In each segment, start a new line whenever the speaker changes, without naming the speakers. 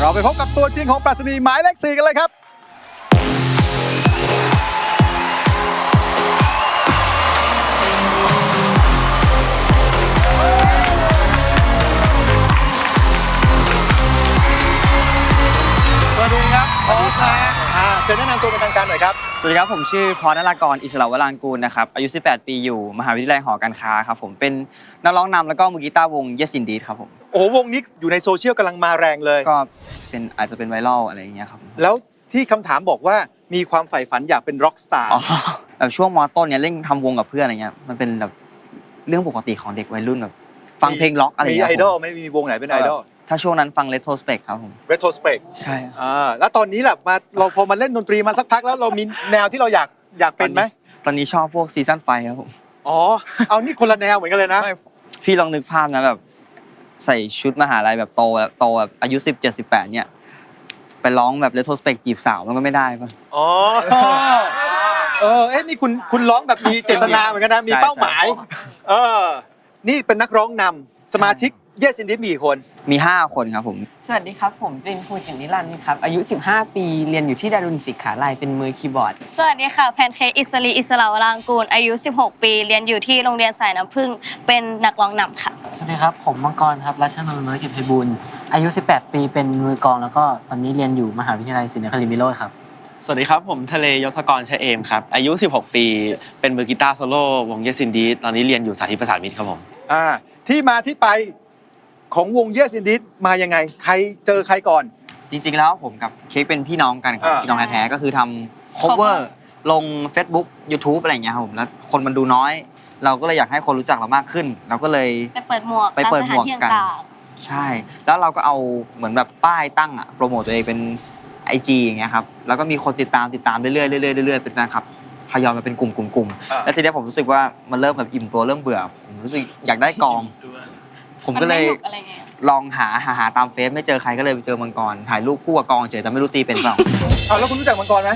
เราไปพบกับตัวจริงของปรัชนีหมายเลขสี่กันเลยครับ สวัสดีครับพอครับอ่าเชิญแนะนำตัวเป็นทางการหน่อยครับ
สวัสดีครับ ผมชื่อพรนรากรอิสระวรางกูลนะครับอายุ 18 ปีอยู่ มหาวิทยาลัยหอการค้าครับผมเป็นนักร้องนำแล้วก็มือกีตาร์วง Yes Indeed ครับผม
โอ้โหวงนี้อยู่ในโซเชียลกำลังมาแรงเลย
ก็เป็นอาจจะเป็นไวรัลอะไรอย่างเงี้ยครับผม
แล้วที่คำถามบอกว่ามีความใฝ่ฝันอยากเป็นร็อกสตาร์
อ๋อแบบช่วงมต้นเนี่ยเล่นทำวงกับเพื่อนอะไรเงี้ยมันเป็นแบบเรื่องปกติของเด็กวัยรุ่นแบบฟังเพลงล็อกอะไร
มี
เงี้ย
ไอดอล
ผม
ไม่มีวงไหนเป็นไอดอล
ถ้าช่วงนั้นฟัง Retrospect ครับผม
Retrospect
ใช่
อ่าแล้วตอนนี้แหละมาเราพอมาเล่นดนตรีมาสักพักแล้วเรามีแนวที่เราอยากอยากเป็นไหม
ตอนนี้ชอบพวกซีซันไฟครับผม
อ๋อเอานี่คนละแนวเหมือนกันเลยนะ
พี่ลองนึกภาพนะแบบ ใส่ชุดมหาลัยแบบโตแบบโตแบบอายุ17 18เนี่ย ไปร้องแบบ Retrospect จีบสาวมันก็ไม่ได้ป่ะ
อ๋อ เออ เอ๊ะ นี่คุณ คุณร้องแบบมีเจตนาเหมือนกันนะ มี
ใช่
เป้าหมาย เออ นี่เป็นนักร้องนำ สมาชิก เยสินดิมีกี่คน
มี 5 คนครับผม
สวัสดีครับ ผมจินพูดอย่างนิรันดร์ครับ อายุ 15 ปีเรียนอยู่ที่ดารุณศิกขาลัยเป็นมือคีย์บอร์ด
สวัสดีค่ะแพนเค้กอิสรีอิสลาวรางกูลอายุ 16 ปี เรียนอยู่ที่โรงเรียนสายน้ำพึ่งเป็นนักร้องนำค่ะ
สวัสดีครับ ผมมังกรครับรัชนนท์เมอร์กิจไพบูลย์อายุ 18 ปีเป็นมือกลองแล้วก็ตอนนี้เรียนอยู่มหาวิทยาลัยศรีนครินทร์วิโรธครับ
สวัสดีครับ ผมทะเลยศกรชะเอมครับ อายุ 16 ปี เป็นมือกีตาร์โซโล่วงเยสินดีตอนนี้เรียนอยู่สาธิตประสานมิตรครับผม
อ่า ที่มาที่ไป ของวงเยสินดิมายังไง ใครเจอใครก่อน
จริงๆแล้วผมกับเค้กเป็นพี่น้องกันครับ
อ่า
พี่น้องแท้ๆก็คือทำ cover ลง Facebook YouTube อะไรอย่างเงี้ยครับผมแล้วคนมันดูน้อย เราก็เลยอยากให้คนรู้จักเรามากขึ้น เราก็เลย
ไปเปิดหมวก
ไปเปิดหมวก
ตาสถานที่
กัน
ต่าง
ใช่ แล้วเราก็เอาเหมือนแบบป้ายตั้งอะโปรโมทตัวเองเป็น IG อย่างเงี้ยครับแล้วก็มีคนติดตามติดตามเรื่อยๆเรื่อยๆเรื่อยๆเป็นแฟนคลับทยอยมาเป็นกลุ่มกลุ่มกลุ่ม
อ่า
แล้วทีเนี้ยผมรู้สึกว่ามันเริ่มแบบอิ่มตัวเริ่มเบื่อผมรู้สึกอยากได้กอง
ๆ
ผม
น
ก็เลย
ไหนุอะไรเงี้ย
ลองหาหาหาตามเฟซไม่เจอใครก็เลยไปเจอมังกรถ่ายรูปคู่กับกองเฉยแต่ไม่รู้ตีเป็นเปล่า
เอาแล้วคุณรู้จักมังกรไหม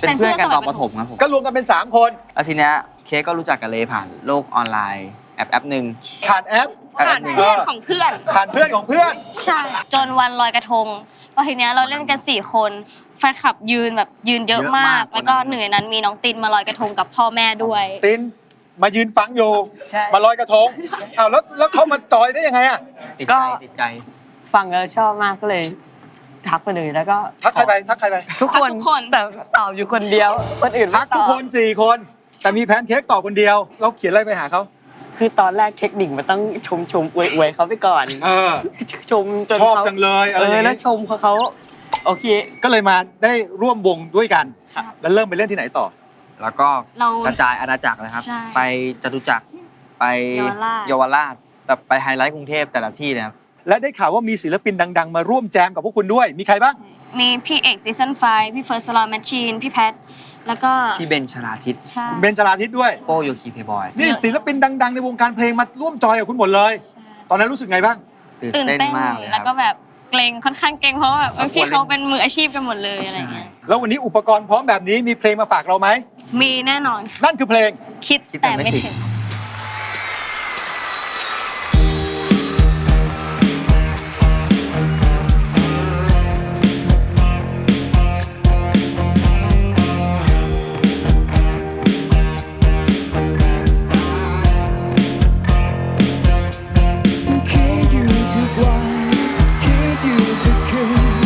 เป็นเพื่อนกันตอนประถมครับผม
ก็รวมกันเป็น 3 คน
แล้วทีเนี้ยเค้กก็รู้จักกับเลผ่านโลกออนไลน์แอปแอปหนึ่ง
ผ่านแอป
แอปแอ
ผ่าน
ปหนึ่ง
เพื่อนของเพื่อน
ผ่านเพื่อนของเพื่อน
ใช่ จนวันลอยกระทงพอทีเนี้ยเราเล่นกัน4คนแฟนคลับยืนแบบยืนเยอะ
เยอะมามา
ก ก แล้วก็หนึ่งในนั้นมีน้องตินมาลอยกระทงกับพ่อแม่ด้วย
ติน มายืนฟังอยู่
ใช่
มาลอยกระทงเอาแล้วแล้วเขามาจอยได้ยังไงอะ
ติด
ก็
ใจติดใจ
ฟังแล้วชอบมากก็เลย ทักไปเลยแล้วก็
ทักใครไปทักใครไป
ทุกคน
ทักทุกคน
แต่ตอบอยู่คนเดียวคนอื่นไม่
ทักทุก
ตอบ
คนสี่คน แต่มีแพนเค้กตอบคนเดียว เราเขียนอะไรไปหาเขา
คือตอนแรกเทคนิคมันต้องชมชมอวยอวยเขาไปก่อน
เออ
ชมจน
ชอบ
เขา
จังเลย
เอ
อะไรอ
อย่างแล้
นี้
วชมเขาเขาโอเค
ก็เลยมาได้ร่วมวงด้วยกัน
ครับ
แล้วเริ่มไปเล่นที่ไหนต่อ
แล้วก็
เรา
กระจายอาณาจักรเลยครับ
ใช่
ไปจตุจักรไป
เยาวราช
เยาวราชแบบไปไฮไลท์กรุงเทพแต่ละที่เลยครับ
และได้ข่าวว่ามีศิลปินดัง ๆ มาร่วมแจมกับพวกคุณด้วย มีใครบ้าง
มีพี่เอกซีซันไฟพี่เฟิร์สสลอแมชชีน พี่แพท แล้วก็
พี่เบนชลาทิศ
ใช่
คุณเบนจราทิตด้วย
โป้โยคีเพย์บอย
นี่ศิลปินดัง ๆ ในวงการเพลงมาร่วมจอยกับคุณหมดเลย ตอนนั้นรู้สึกไงบ้าง
ตื่น
ตื่น
เต้น
เต้น
มากเลยค
แล้ว
รับ
ก็แบบเกรงค่อนข้างเกรงเพราะว่าแบบเออ
ครั
พี่
บ
เขาเป็นมืออาชีพกันหมดเลยอะไรเงี้ย
แล้ววันนี้อุปกรณ์พร้อมแบบนี้มีเพลงมาฝากเราไหม
มีแน่นอน
นั่นคือเพลง
คิด
คิดแต่
แต่
ไม่
ไม่
ถึง
ถึง
คิดอยู่ทุกวัน คิดอยู่ทุกคืน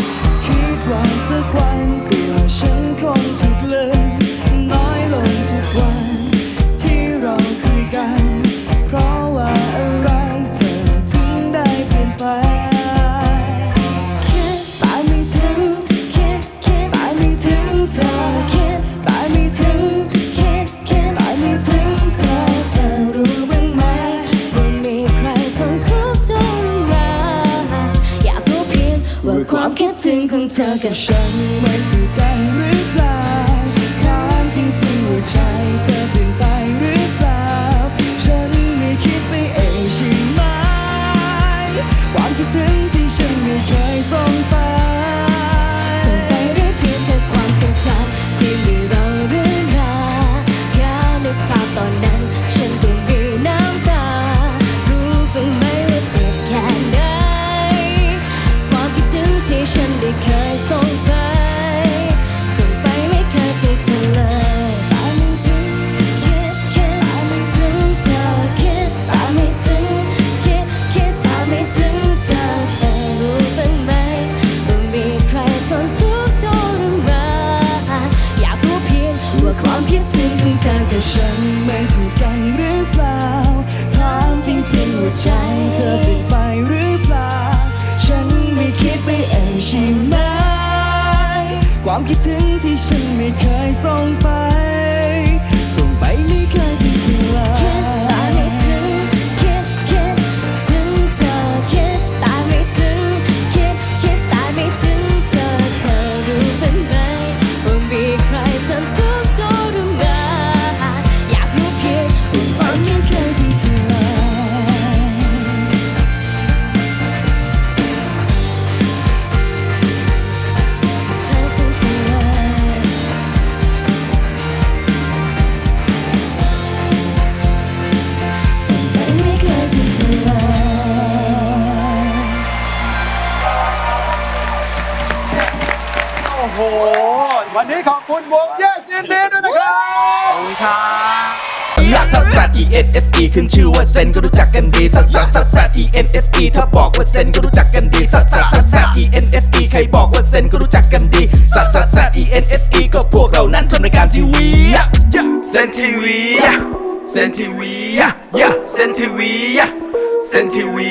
ของเธอกับฉันเหมือนถูกกันหรือเปล่า
วันนี้ขอบคุณวง Yes Indeed ด้วยนะครับ
ลักซัสซัส E N S E ขึ้นชื่อว่าเซนก็รู้จักกันดีซัสซัสซัสซัส E N S E ถ้าบอกว่าเซนก็รู้จักกันดีซัสซัสซัสซัส E N S E ใครบอกว่าเซนก็รู้จักกันดีซัสซัสซัส E N S E ก็พวกเรานั้นทำรายการทีวีเซนทีวีเซนทีวีเซนทีวีเซนทีวี